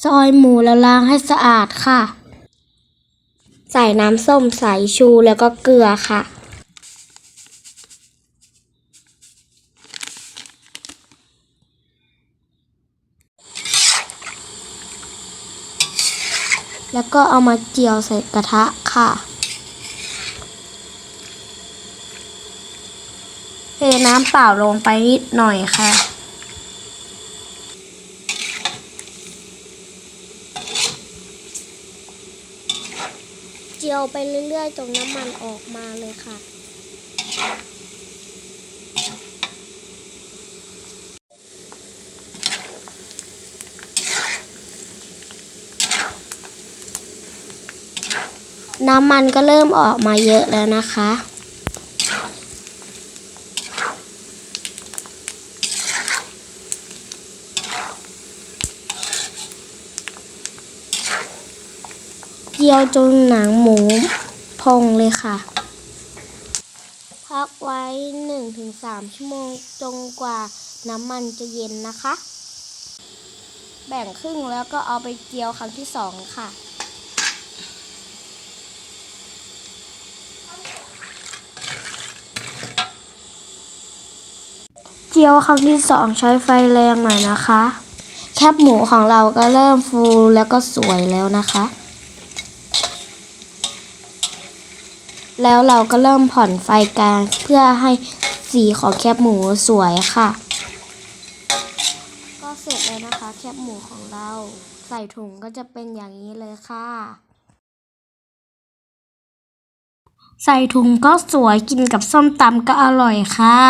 ซอยหมูแล้วล้างให้สะอาดค่ะ ใส่น้ำส้มสายชูแล้วก็เกลือค่ะ แล้วก็เอามาเจียวใส่กระทะค่ะเทน้ำเปล่าลงไปนิดหน่อยค่ะ เจียวไปเรื่อยๆจนน้ำมันออกมาเลยค่ะ น้ำมันก็เริ่มออกมาเยอะแล้วนะคะ เจียวจนหนังหมูพองเลยค่ะ พักไว้ 1-3 ชั่วโมงจนกว่าน้ำมันจะเย็นนะคะ แบ่งครึ่งแล้วก็เอาไปเจียวครั้งที่สองค่ะ เจียวครั้งที่สองใช้ไฟแรงหน่อยนะคะ แคบหมูของเราก็เริ่มฟูแล้วก็สวยแล้วนะคะ แล้วเราก็เริ่มผ่อนไฟกลางเพื่อให้สีของแคบหมูสวยค่ะ ก็เสร็จแล้วนะคะ แคบหมูของเราใส่ถุงก็จะเป็นอย่างนี้เลยค่ะ ใส่ถุงก็สวยกินกับส้มตำก็อร่อยค่ะ